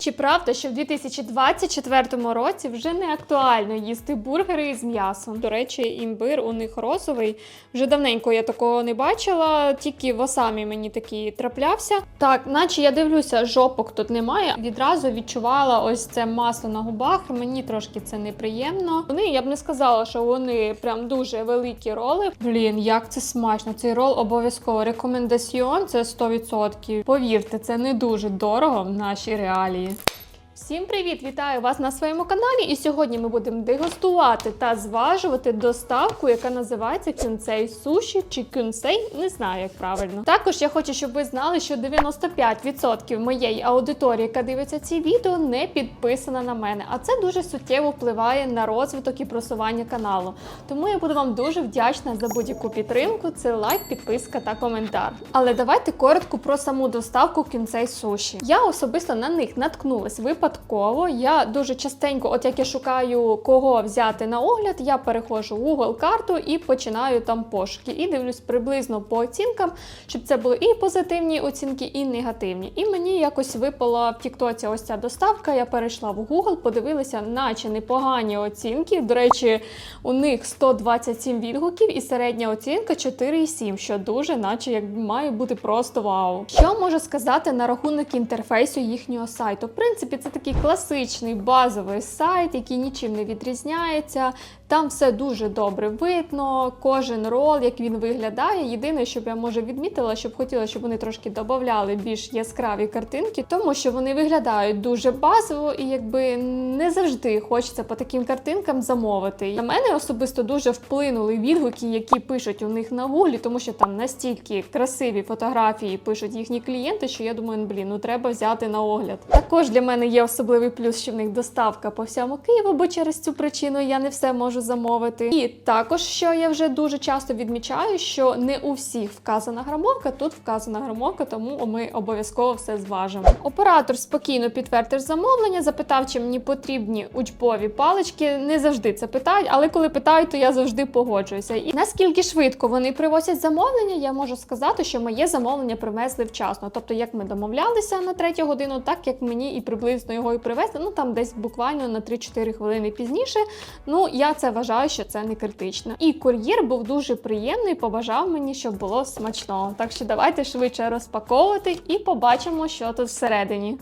Чи правда, що в 2024 році вже не актуально їсти бургери з м'ясом? До речі, імбир у них розовий. Вже давненько я такого не бачила, тільки в осамі мені такий траплявся. Так, наче я дивлюся, жопок тут немає. Відразу відчувала ось це масло на губах. Мені трошки це неприємно. Вони я б не сказала, що вони прям дуже великі роли. Блін, як це смачно! Цей рол обов'язково рекомендаціон. Це 100%. Повірте, це не дуже дорого в нашій реалії. dia. Всім привіт! Вітаю вас на своєму каналі. І сьогодні ми будемо дегустувати та зважувати доставку, яка називається кюнцей суші чи кюнцей, не знаю як правильно. Також я хочу, щоб ви знали, що 95% моєї аудиторії, яка дивиться ці відео, не підписана на мене. А це дуже суттєво впливає на розвиток і просування каналу. Тому я буду вам дуже вдячна за будь-яку підтримку. Це лайк, підписка та коментар. Але давайте коротко про саму доставку кюнцей суші. Я особисто на них наткнулась випадково. Я дуже частенько, от як я шукаю кого взяти на огляд, я переходжу в Google карту і починаю там пошуки. І дивлюсь приблизно по оцінкам, щоб це були і позитивні оцінки, і негативні. І мені якось випала в Тіктоці ось ця доставка. Я перейшла в Google, подивилася, наче непогані оцінки. До речі, у них 127 відгуків і середня оцінка 4,7, що дуже, наче як має бути просто вау. Що можу сказати на рахунок інтерфейсу їхнього сайту? В принципі, це такий класичний базовий сайт, який нічим не відрізняється. Там все дуже добре видно, кожен рол, як він виглядає. Єдине, що б я може відмітила, щоб хотіла, щоб вони трошки додавали більш яскраві картинки, тому що вони виглядають дуже базово і якби не завжди хочеться по таким картинкам замовити. На мене особисто дуже вплинули відгуки, які пишуть у них на гуглі, тому що там настільки красиві фотографії пишуть їхні клієнти, що я думаю, блін, ну треба взяти на огляд. Також для мене є особливий плюс, що в них доставка по всьому Києву, бо через цю причину я не все можу замовити. І також, що я вже дуже часто відмічаю, що не у всіх вказана грамовка, тут вказана грамовка, тому ми обов'язково все зважимо. Оператор спокійно підтвердив замовлення, запитав, чи мені потрібні учбові палички. Не завжди це питають, але коли питають, то я завжди погоджуюся. І наскільки швидко вони привозять замовлення, я можу сказати, що моє замовлення привезли вчасно. Тобто, як ми домовлялися на третю годину, так як мені і приблизно його і привезли. Ну там десь буквально на 3-4 хвилини пізніше. Ну я це вважаю, що це не критично. І кур'єр був дуже приємний, побажав мені, щоб було смачно. Так що давайте швидше розпаковувати і побачимо, що тут всередині.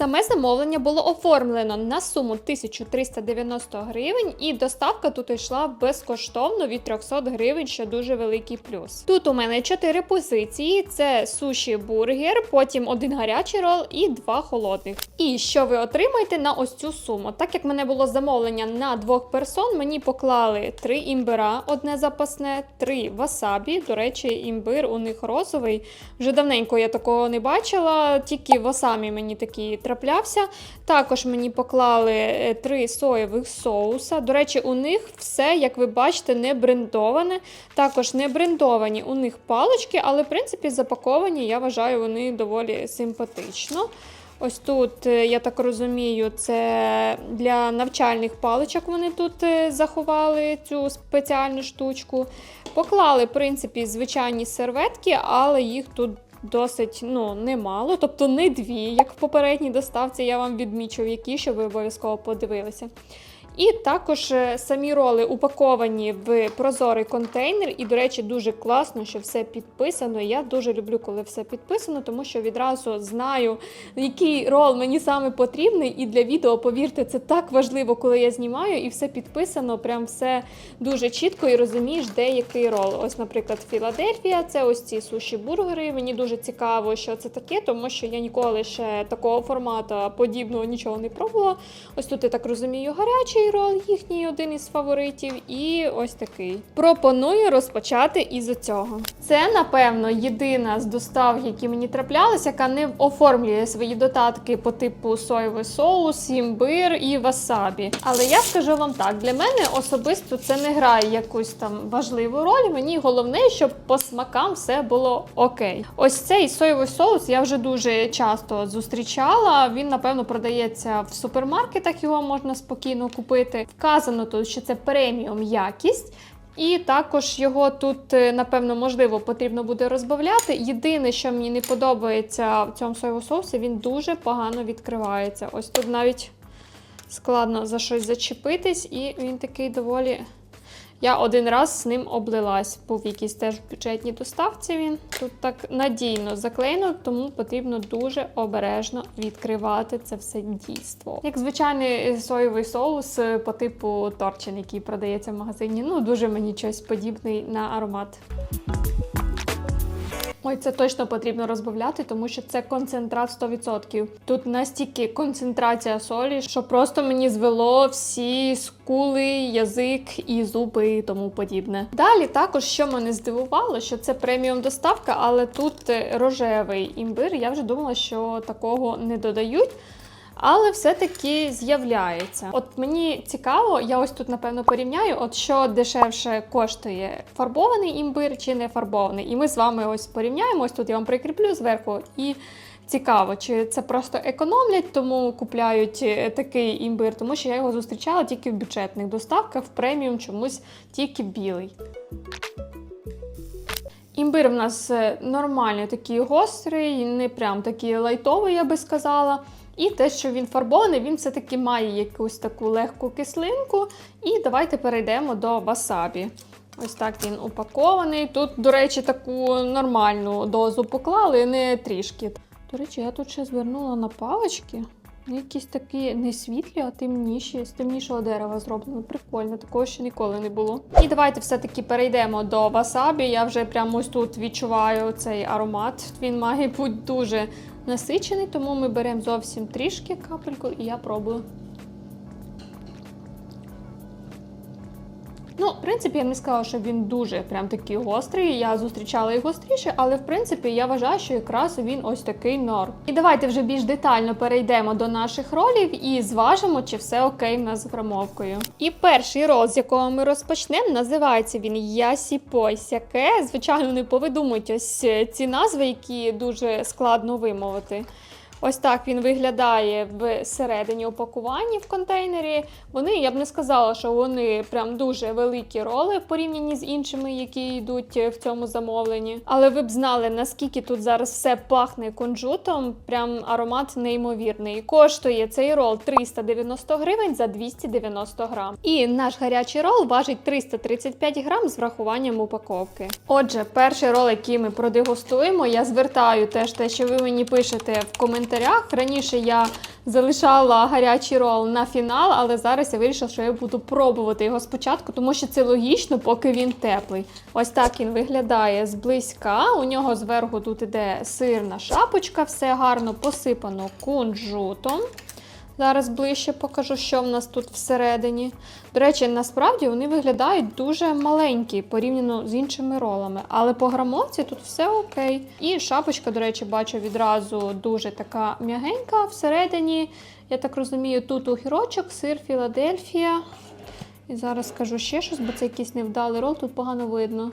Саме замовлення було оформлено на суму 1390 гривень, і доставка тут йшла безкоштовно від 300 гривень, що дуже великий плюс. Тут у мене 4 позиції: це суші бургер, потім один гарячий рол і два холодних. І що ви отримаєте на ось цю суму? Так як мене було замовлення на двох персон, мені поклали три імбира, одне запасне, три васабі. До речі, імбир у них розовий. Вже давненько я такого не бачила, тільки в осамі мені такі траплявся. Також мені поклали е, три соєвих соуса. До речі, у них все, як ви бачите, не брендоване. Також не брендовані у них палички, але в принципі запаковані, я вважаю, вони доволі симпатично. Ось тут, е, я так розумію, це для навчальних паличок вони тут е, заховали цю спеціальну штучку. Поклали, в принципі, звичайні серветки, але їх тут досить ну, немало, тобто не дві, як в попередній доставці, я вам відмічу, які, щоб ви обов'язково подивилися. І також е, самі роли упаковані в прозорий контейнер. І, до речі, дуже класно, що все підписано. Я дуже люблю, коли все підписано, тому що відразу знаю, який рол мені саме потрібний. І для відео, повірте, це так важливо, коли я знімаю, і все підписано, прям все дуже чітко і розумієш, де який рол. Ось, наприклад, Філадельфія, це ось ці суші бургери. Мені дуже цікаво, що це таке, тому що я ніколи ще такого формату подібного нічого не пробувала. Ось тут я так розумію, гарячий рол, їхній один із фаворитів, і ось такий. Пропоную розпочати із цього. Це, напевно, єдина з достав, які мені траплялися, яка не оформлює свої додатки по типу соєвий соус, імбир і васабі. Але я скажу вам так: для мене особисто це не грає якусь там важливу роль. Мені головне, щоб по смакам все було окей. Ось цей соєвий соус я вже дуже часто зустрічала. Він, напевно, продається в супермаркетах, його можна спокійно купити. Вказано тут, що це преміум якість. І також його тут, е, напевно, можливо, потрібно буде розбавляти. Єдине, що мені не подобається в цьому соєвому соусі, він дуже погано відкривається. Ось тут навіть складно за щось зачепитись, і він такий доволі. Я один раз з ним облилась. Був якийсь теж в бюджетній доставці. Він тут так надійно заклеєно, тому потрібно дуже обережно відкривати це все дійство. Як звичайний соєвий соус е, по типу торчин, який продається в магазині. Ну дуже мені щось подібний на аромат. Ой, це точно потрібно розбавляти, тому що це концентрат 100%. Тут настільки концентрація солі, що просто мені звело всі скули, язик і зуби і тому подібне. Далі також, що мене здивувало, що це преміум доставка, але тут е, рожевий імбир. Я вже думала, що такого не додають. Але все-таки з'являється. От мені цікаво, я ось тут напевно порівняю, от що дешевше коштує фарбований імбир чи не фарбований. І ми з вами ось порівняємо. Ось тут я вам прикріплю зверху і. Цікаво, чи це просто економлять, тому купляють е, такий імбир, тому що я його зустрічала тільки в бюджетних доставках, в преміум чомусь тільки білий. Імбир в нас е, нормальний, такий гострий, не прям такий лайтовий, я би сказала. І те, що він фарбований, він все-таки має якусь таку легку кислинку. І давайте перейдемо до васабі. Ось так він упакований. Тут, до речі, таку нормальну дозу поклали, не трішки. До речі, я тут ще звернула на палички. Якісь такі не світлі, а темніші, з темнішого дерева зроблено. Прикольно, такого ще ніколи не було. І давайте все-таки перейдемо до васабі. Я вже прямо ось тут відчуваю цей аромат. Він має бути дуже насичений, тому ми беремо зовсім трішки капельку і я пробую. Принципі, я не сказала, що він дуже прям такий гострий. Я зустрічала і гостріше, але в принципі я вважаю, що якраз він ось такий норм. І давайте вже більш детально перейдемо до наших ролів і зважимо, чи все окей в нас з грамовкою. І перший рол, з якого ми розпочнемо, називається він Ясіпой Сяке. Звичайно, не повидумують ось ці назви, які дуже складно вимовити. Ось так він виглядає всередині упакування в контейнері. Вони, я б не сказала, що вони прям дуже великі роли в порівнянні з іншими, які йдуть в цьому замовленні. Але ви б знали, наскільки тут зараз все пахне кунжутом, прям аромат неймовірний. Коштує цей рол 390 гривень за 290 грам. І наш гарячий рол важить 335 грам з врахуванням упаковки. Отже, перший рол, який ми продегустуємо, я звертаю теж те, що ви мені пишете в коментарях коментарях. Раніше я залишала гарячий рол на фінал, але зараз я вирішила, що я буду пробувати його спочатку, тому що це логічно, поки він теплий. Ось так він виглядає зблизька. У нього зверху тут іде сирна шапочка, все гарно посипано кунжутом. Зараз ближче покажу, що в нас тут всередині. До речі, насправді вони виглядають дуже маленькі порівняно з іншими ролами. Але по грамовці тут все окей. І шапочка, до речі, бачу відразу дуже така м'ягенька. Всередині, я так розумію, тут огірочок, сир Філадельфія. І зараз скажу ще щось, бо це якийсь невдалий рол, тут погано видно.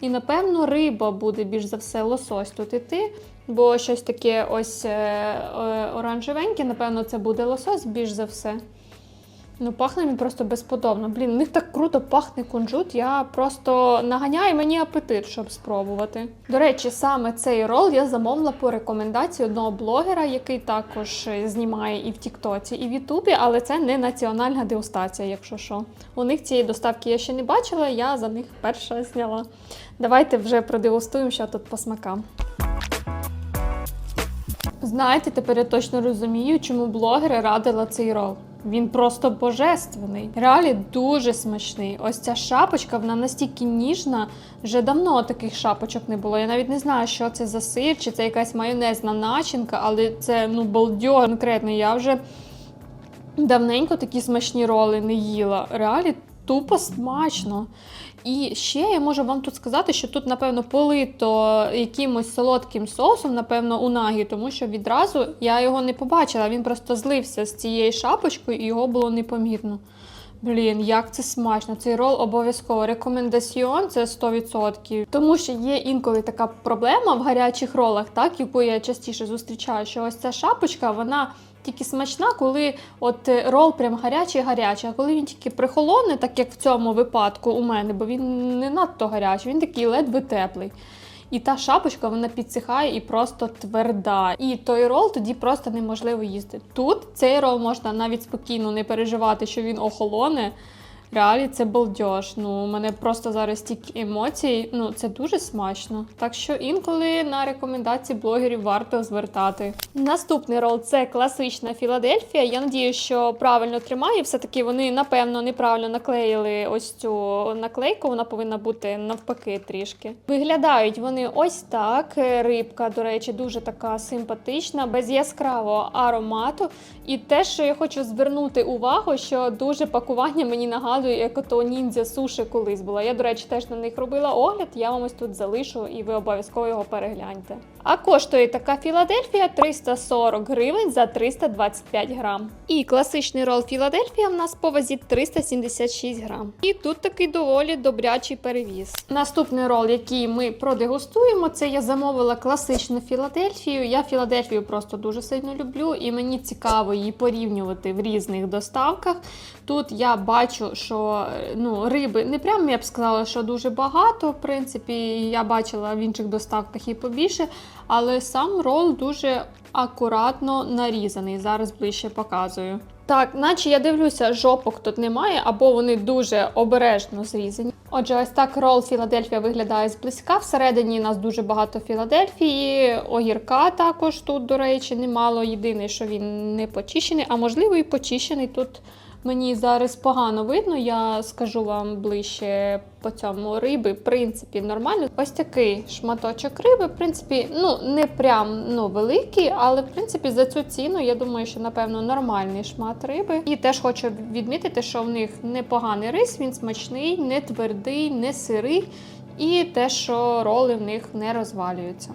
І, напевно, риба буде більш за все лосось тут іти, бо щось таке ось е, е, оранжевеньке, напевно, це буде лосось більш за все. Ну, пахне він просто безподобно. Блін, у них так круто пахне кунжут. Я просто наганяю мені апетит, щоб спробувати. До речі, саме цей рол я замовила по рекомендації одного блогера, який також знімає і в Тіктоці, і в Ютубі, але це не національна дегустація, якщо що. У них цієї доставки я ще не бачила, я за них перша зняла. Давайте вже продегустуємо, що тут по смакам. Знаєте, тепер я точно розумію, чому блогери радила цей рол. Він просто божественний. Реалі дуже смачний. Ось ця шапочка, вона настільки ніжна. Вже давно таких шапочок не було. Я навіть не знаю, що це за сир, чи це якась майонезна начинка, але це ну балдьор конкретно. Я вже давненько такі смачні роли не їла. Реалі тупо смачно. І ще я можу вам тут сказати, що тут, напевно, полито якимось солодким соусом, напевно, у нагі, тому що відразу я його не побачила. Він просто злився з цією шапочкою і його було непомітно. Блін, як це смачно! Цей рол обов'язково рекомендаціон це 100%. Тому що є інколи така проблема в гарячих ролах, так яку я частіше зустрічаю, що ось ця шапочка, вона тільки смачна, коли от е, рол прям гарячий-гарячий, а коли він тільки прихолоне, так як в цьому випадку у мене, бо він не надто гарячий, він такий ледве теплий. І та шапочка вона підсихає і просто тверда. І той рол тоді просто неможливо їсти. Тут цей рол можна навіть спокійно не переживати, що він охолоне. Реалі це балдеж. Ну, у мене просто зараз стільки емоцій. Ну, це дуже смачно. Так що інколи на рекомендації блогерів варто звертати. Наступний рол це класична Філадельфія. Я надію, що правильно тримаю. Все-таки вони, напевно, неправильно наклеїли ось цю наклейку. Вона повинна бути навпаки трішки. Виглядають вони ось так. Рибка, до речі, дуже така симпатична, без яскравого аромату. І те, що я хочу звернути увагу, що дуже пакування мені нагадує, як ото ніндзя суші колись була. Я, до речі, теж на них робила огляд. Я вам ось тут залишу, і ви обов'язково його перегляньте. А коштує така Філадельфія 340 гривень за 325 грам. І класичний рол Філадельфія в нас по вазі 376 грам. І тут такий доволі добрячий перевіз. Наступний рол, який ми продегустуємо, це я замовила класичну Філадельфію. Я Філадельфію просто дуже сильно люблю, і мені цікаво її порівнювати в різних доставках. Тут я бачу, що е, ну, риби не прямо я б сказала, що дуже багато. В принципі, я бачила в інших доставках і побільше, але сам рол дуже акуратно нарізаний. Зараз ближче показую. Так, наче я дивлюся, жопок тут немає, або вони дуже обережно зрізані. Отже, ось так рол Філадельфія виглядає зблизька. Всередині нас дуже багато Філадельфії, огірка також тут, до речі, немало. Єдине, що він не почищений, а можливо і почищений тут. Мені зараз погано видно, я скажу вам ближче по цьому риби. В принципі, нормально. Ось такий шматочок риби. В принципі, ну не прям ну великий, але в принципі за цю ціну я думаю, що напевно нормальний шмат риби. І теж хочу відмітити, що в них непоганий рис, він смачний, не твердий, не сирий, і те, що роли в них не розвалюються.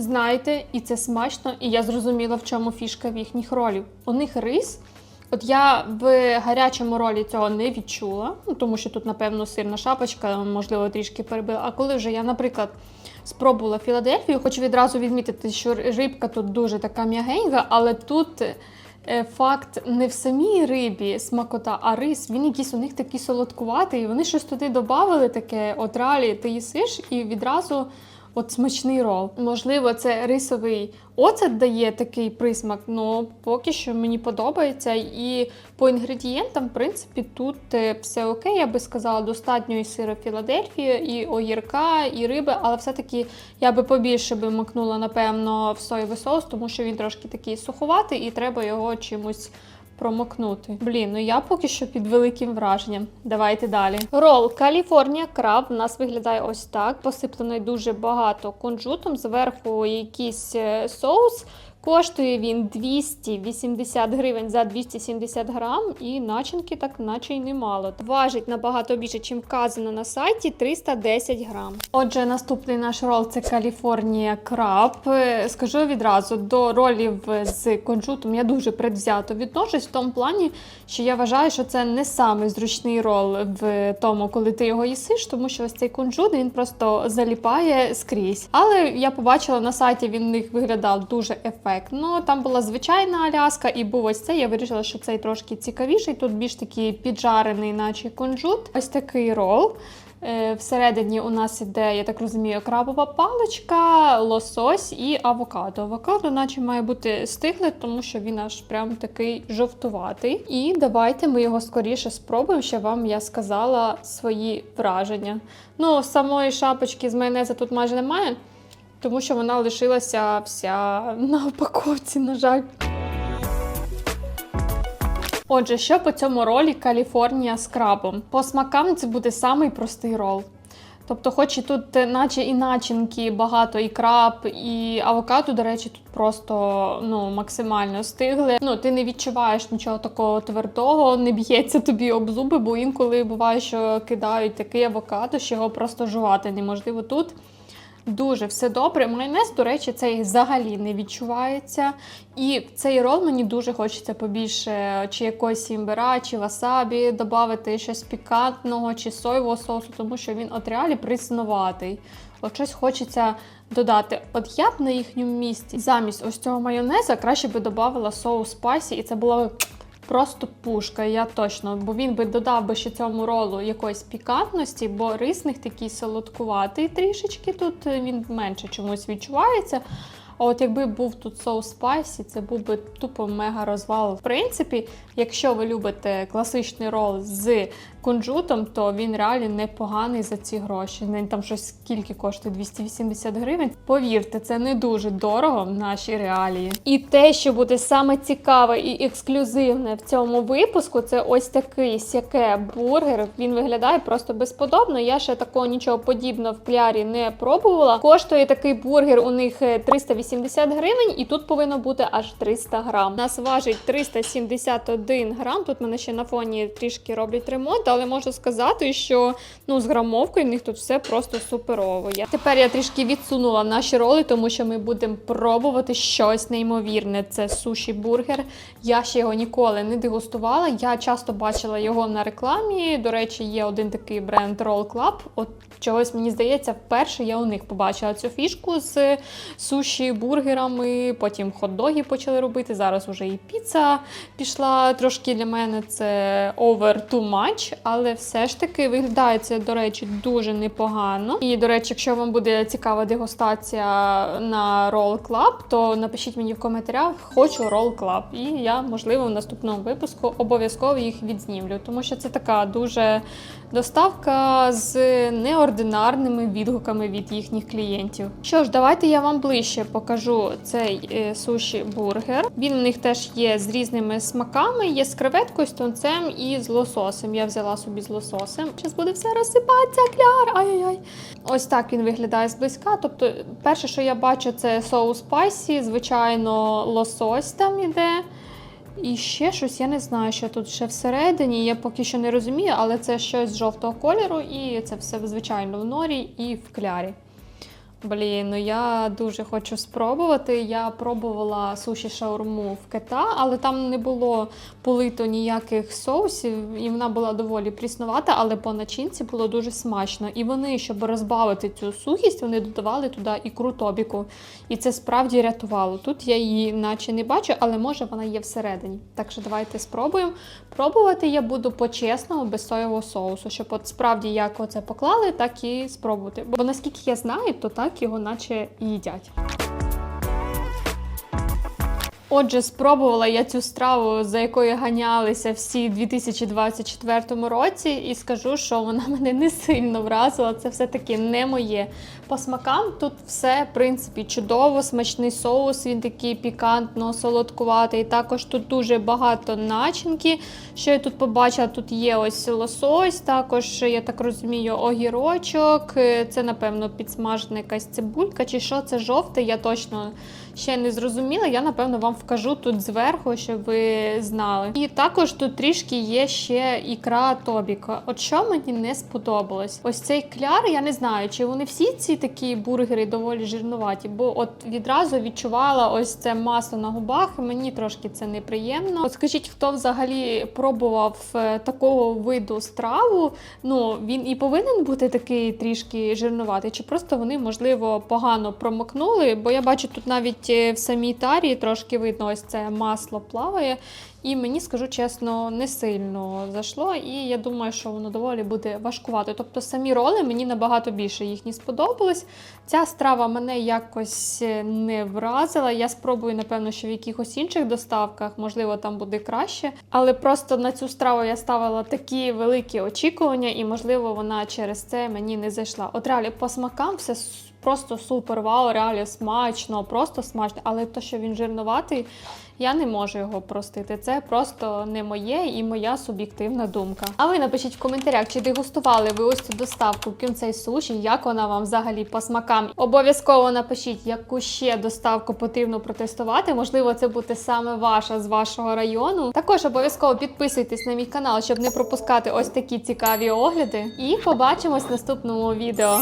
Знаєте, і це смачно, і я зрозуміла, в чому фішка в їхніх ролів. У них рис. От я в гарячому ролі цього не відчула, ну, тому що тут, напевно, сирна шапочка, можливо, трішки перебила. А коли вже я, наприклад, спробувала Філадельфію, хочу відразу відмітити, що рибка тут дуже така м'ягенька, але тут е, факт не в самій рибі смакота, а рис, він якийсь у них такий солодкуватий. Вони щось туди додали таке, от реалі ти їсиш і відразу. От смачний рол. Можливо, це рисовий оцет дає такий присмак, але поки що мені подобається. І по інгредієнтам, в принципі, тут е, все окей, я би сказала, достатньо і сиру Філадельфія, і огірка, і риби, але все-таки я би побільше би макнула, напевно, в соєвий соус, тому що він трошки такий суховатий і треба його чимось промокнути. Блін, ну я поки що під великим враженням. Давайте далі. Рол Каліфорнія краб у нас виглядає ось так. Посиплений дуже багато кунжутом. Зверху якийсь е, соус. Коштує він 280 гривень за 270 грам, і начинки так наче й немало. Важить набагато більше, чим вказано на сайті 310 грам. Отже, наступний наш рол це Каліфорнія краб. Е, Скажу відразу, до ролів з кунжутом я дуже предвзято відношусь в тому плані, що я вважаю, що це не самий зручний рол в тому, коли ти його їсиш, тому що ось цей кунжут він просто заліпає скрізь. Але я побачила на сайті, він в них виглядав дуже ефектно. Там була звичайна аляска, і був ось цей. Я вирішила, що цей трошки цікавіший. Тут більш такий піджарений, наче кунжут. Ось такий рол. Е, Всередині у нас іде, я так розумію, крабова паличка, лосось і авокадо. Авокадо, наче має бути стигле, тому що він аж прям такий жовтуватий. І давайте ми його скоріше спробуємо, щоб вам я сказала свої враження. Ну, самої шапочки з майонеза тут майже немає, тому що вона лишилася вся на упаковці, на жаль. Отже, що по цьому ролі Каліфорнія з крабом? По смакам це буде самий простий рол. Тобто, хоч і тут, е, наче і начинки, багато і краб, і авокадо, до речі, тут просто ну, максимально стигли. Ну, ти не відчуваєш нічого такого твердого, не б'ється тобі об зуби, бо інколи буває, що кидають такий авокадо, що його просто жувати неможливо тут. Дуже все добре. Майонез, до речі, цей взагалі не відчувається. І цей рол мені дуже хочеться побільше чи якогось імбира, чи васабі, додати щось пікантного, чи соєвого соусу, тому що він от реалі приснуватий. От щось хочеться додати. От я б на їхньому місці замість ось цього майонеза краще би додавала соус спайсі, і це була б просто пушка, я точно, бо він би додав би ще цьому ролу якоїсь пікантності, бо рисник такий солодкуватий трішечки тут е, він менше чомусь відчувається. А от якби був тут соус спайсі, це був би тупо мега розвал. В принципі, якщо ви любите класичний рол з кунжутом, то він реально непоганий за ці гроші. Він там щось скільки коштує 280 гривень. Повірте, це не дуже дорого в нашій реалії. І те, що буде саме цікаве і ексклюзивне в цьому випуску, це ось такий сяке бургер. Він виглядає просто безподобно. Я ще такого нічого подібного в клярі не пробувала. Коштує такий бургер у них е, 380 гривень, і тут повинно бути аж 300 грам. Нас важить 371 грам. Тут мене ще на фоні трішки роблять ремонт, але можу сказати, що ну з грамовкою в них тут все просто суперово. Я тепер я трішки відсунула наші роли, тому що ми будемо пробувати щось неймовірне. Це суші бургер. Я ще його ніколи не дегустувала. Я часто бачила його на рекламі. До речі, є один такий бренд Roll Club. От чогось мені здається, вперше я у них побачила цю фішку з суші бургерами. Потім хот-доги почали робити. Зараз уже і піца пішла. Трошки для мене це over too much, але все ж таки виглядає це, до речі, дуже непогано. І, до речі, якщо вам буде цікава дегустація на Roll Club, то напишіть мені в коментарях, хочу Roll Club. І я, можливо, в наступному випуску обов'язково їх відзнімлю, тому що це така дуже доставка з неординарними відгуками від їхніх клієнтів. Що ж, давайте я вам ближче покажу цей е, суші бургер. Він у них теж є з різними смаками. Є з креветкою, з тунцем і з лососем. Я взяла собі з лососем. Зараз буде все розсипатися, кляр. Ай-яй-яй. Ось так він виглядає зблизька. Тобто, перше, що я бачу, це соус спайсі, звичайно, лосось там іде. І ще щось, я не знаю, що тут ще всередині. Я поки що не розумію, але це щось жовтого кольору, і це все звичайно в норі і в клярі. Блін, ну я дуже хочу спробувати. Я пробувала суші шаурму в кита, але там не було полито ніяких соусів, і вона була доволі пріснувата, але по начинці було дуже смачно. І вони, щоб розбавити цю сухість, вони додавали туди ікру тобіку. І це справді рятувало. Тут я її наче не бачу, але може вона є всередині. Так що давайте спробуємо. Пробувати я буду по-чесному, без соєвого соусу, щоб от справді як оце поклали, так і спробувати. Бо наскільки я знаю, то так його наче і їдять. Отже, спробувала я цю страву, за якою ганялися всі 2024 році, і скажу, що вона мене не сильно вразила. Це все-таки не моє. По смакам тут все, в принципі, чудово, смачний соус, він такий пікантно, солодкуватий. Також тут дуже багато начинки. Що я тут побачила, тут є ось лосось, також, я так розумію, огірочок. Це, напевно, підсмажена якась цибулька, чи що це жовте, я точно ще не зрозуміла. Я, напевно, вам вкажу тут зверху, щоб ви знали. І також тут трішки є ще ікра Тобіка. От що мені не сподобалось? Ось цей кляр, я не знаю, чи вони всі ці такі бургери доволі жирнуваті, бо от відразу відчувала ось це масло на губах. Мені трошки це неприємно. От скажіть, хто взагалі пробував е, такого виду страву? Ну він і повинен бути такий трішки жирнуватий, чи просто вони, можливо, погано промокнули? Бо я бачу тут навіть е, в самій тарі трошки видно, ось це масло плаває. І мені, скажу чесно, не сильно зайшло, і я думаю, що воно доволі буде важкувати. Тобто самі роли мені набагато більше їхні сподобались. Ця страва мене якось е, не вразила. Я спробую, напевно, що в якихось інших доставках, можливо, там буде краще. Але просто на цю страву я ставила такі великі очікування, і, можливо, вона через це мені не зайшла. От реалі по смакам все просто супер, вау, реалі смачно, просто смачно. Але то, що він жирнуватий, я не можу його простити. Це просто не моє і моя суб'єктивна думка. А ви напишіть в коментарях, чи дегустували ви ось цю доставку кюнцей суші, як вона вам взагалі по смакам. Обов'язково напишіть, яку ще доставку потрібно протестувати. Можливо, це буде саме ваша з вашого району. Також обов'язково підписуйтесь на мій канал, щоб не пропускати ось такі цікаві огляди. І побачимось в наступному відео.